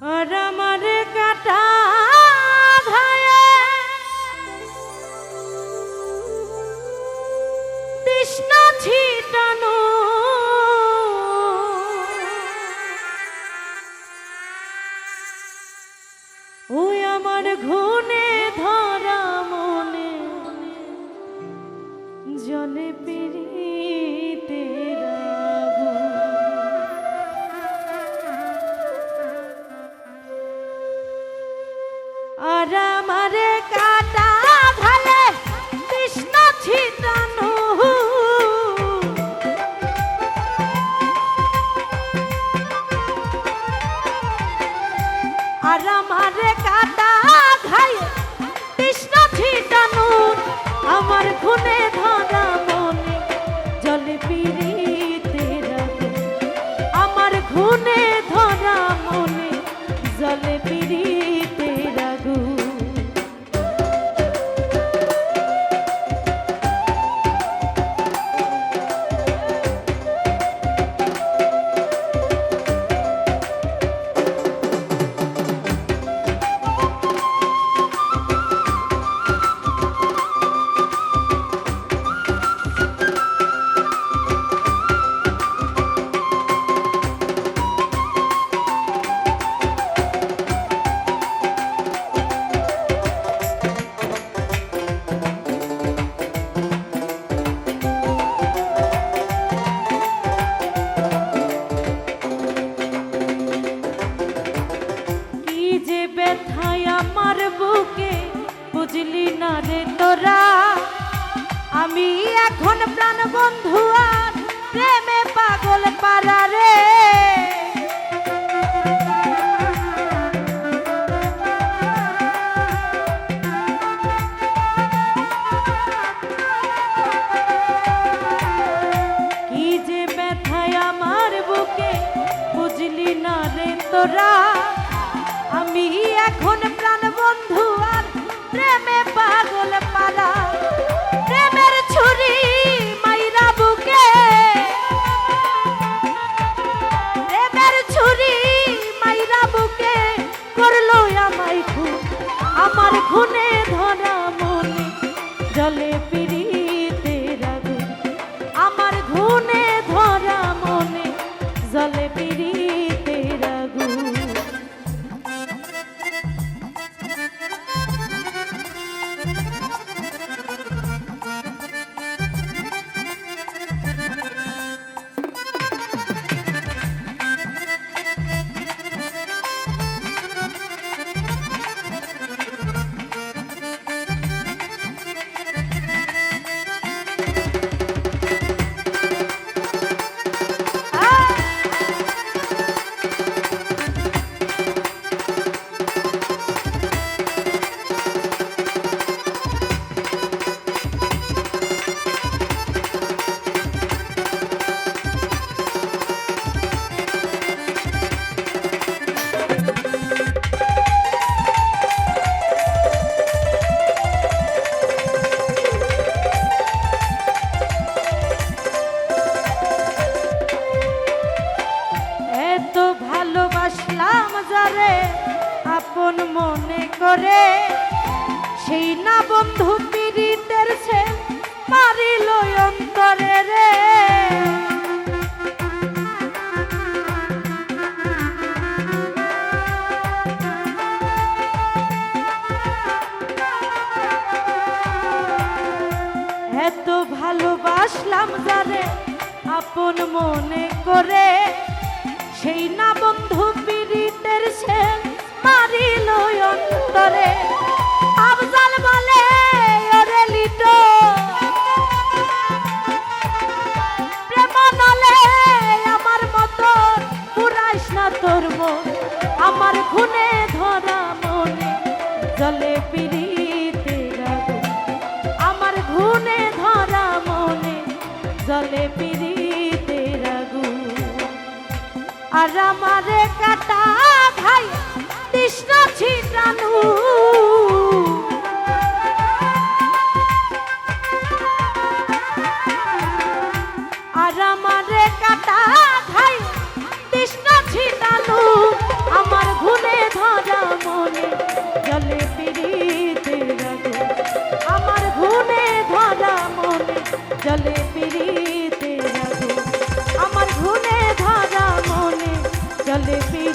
আর আমার কাটা ঘায়ে তৃষ্ণা ছিটানো আমার বুকে বুঝলি না রে তোরা? আমি এখন প্রাণ বন্ধু আর প্রেমে পাগল পারা রে তোরা? আমি এখন প্রাণ বন্ধু আর প্রেমে পাগল পালা। প্রেমের ছুরি মাইরা বুকে। প্রেমের ছুরি মাইরা বুকে করল আমায় খুন। আমার খুনে ধরা মনে, জলে পিড়িতে করে। সেই না বন্ধু পীড়িতের সে মারিল অন্তরে রে। এত ভালোবাসলাম যারে আপন মনে করে। সেই না বন্ধু পীড়িতের সে মারিল আর কাটা ভাই কৃষ্ণ ছিটানু লেপি